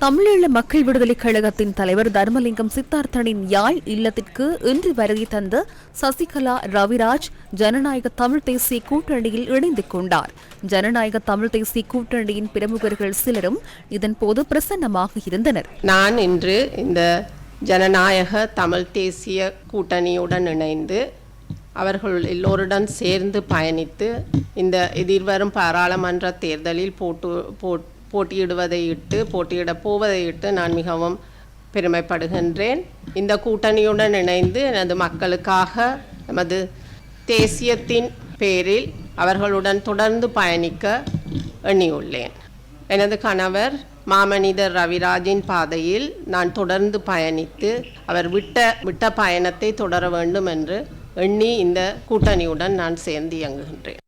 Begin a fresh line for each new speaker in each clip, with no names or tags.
தமிழீழ மக்கள் விடுதலைக் கழகத்தின் தலைவர் தர்மலிங்கம் சித்தார்த்தனின் யாழ் இல்லத்திற்கு இன்று வருகை தந்த சசிகலா ரவிராஜ் ஜனநாயக தமிழ் தேசிய கூட்டணியில் இணைந்து கொண்டார். ஜனநாயக தமிழ் தேசிய கூட்டணியின் பிரமுகர்கள் சிலரும் இதன்போது பிரசன்னமாக இருந்தனர்.
நான் இன்று இந்த ஜனநாயக தமிழ் தேசிய கூட்டணியுடன் இணைந்து அவர்கள் எல்லோருடன் சேர்ந்து பயணித்து இந்த எதிர்வரும் பாராளுமன்ற தேர்தலில் போட்டு போட் போட்டியிடுவதை இட்டு போட்டியிடப் போவதை இட்டு நான் மிகவும் பெருமைப்படுகின்றேன். இந்த கூட்டணியுடன் இணைந்து எனது மக்களுக்காக நமது தேசியத்தின் பேரில் அவர்களுடன் தொடர்ந்து பயணிக்க எண்ணியுள்ளேன். எனது கணவர் மாமனிதர் ரவிராஜின் பாதையில் நான் தொடர்ந்து பயணித்து அவர் விட்ட விட்ட பயணத்தை தொடர வேண்டும் என்று எண்ணி இந்த கூட்டணியுடன் நான் சேர்ந்து இயங்குகின்றேன்.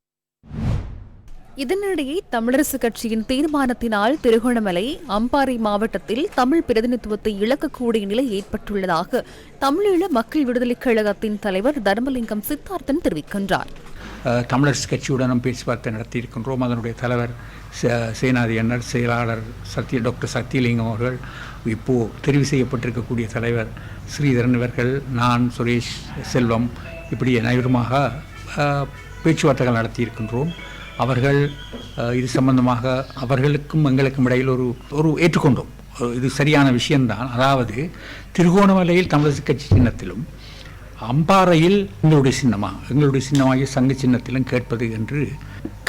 இதனிடையே தமிழரசு கட்சியின் தீர்மானத்தினால் திருகோணமலை அம்பாறை மாவட்டத்தில் தமிழ் பிரதிநிதித்துவத்தை இழக்கக்கூடிய நிலை ஏற்பட்டுள்ளதாக தமிழீழ மக்கள் விடுதலைக் கழகத்தின் தலைவர் தர்மலிங்கம் சித்தார்த்தன் தெரிவிக்கின்றார்.
தமிழரசு கட்சியுடனும் பேச்சுவார்த்தை நடத்தியிருக்கின்றோம். அதனுடைய தலைவர் சே- சேனாதி அண்ணர் செயலாளர் சத்ய டாக்டர் சத்தியலிங்கம் அவர்கள் இப்போது தெரிவு செய்யப்பட்டிருக்கக்கூடிய தலைவர் ஸ்ரீதரன் இவர்கள் நான் சுரேஷ் செல்வம் இப்படி அனைவருமாக பேச்சுவார்த்தைகள் நடத்தியிருக்கின்றோம். அவர்கள் இது சம்பந்தமாக அவர்களுக்கும் எங்களுக்கும் இடையில் ஒரு ஒரு ஏற்றுக்கொண்டோம். இது சரியான விஷயம்தான். அதாவது திருகோணமலையில் தமிழரசு கட்சி சின்னத்திலும் அம்பாறையில் எங்களுடைய சின்னமா எங்களுடைய சின்னமாகிய சங்க சின்னத்திலும் கேட்பது என்று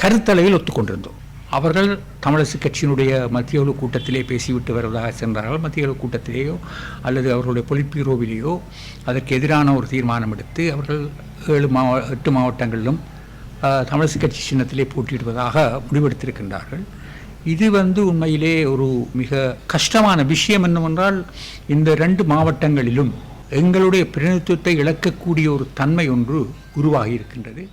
கருத்தளவில் ஒத்துக்கொண்டிருந்தோம். அவர்கள் தமிழரசு கட்சியினுடைய மத்திய குழு கூட்டத்திலே பேசிவிட்டு வருவதாக சென்றார்கள். மத்திய குழு கூட்டத்திலேயோ அல்லது அவர்களுடைய பொலிட்பீரோவிலேயோ அதற்கு எதிரான ஒரு தீர்மானம் எடுத்து அவர்கள் ஏழு மாவ எட்டு மாவட்டங்களிலும் தமிழிசை கட்சி சின்னத்திலே போட்டியிடுவதாக முடிவெடுத்திருக்கின்றார்கள். இது வந்து உண்மையிலே ஒரு மிக கஷ்டமான விஷயம் என்னவென்றால் இந்த ரெண்டு மாவட்டங்களிலும் எங்களுடைய பிரதிநிதித்துவத்தை இழக்கக்கூடிய ஒரு தன்மை ஒன்று உருவாகி இருக்கின்றது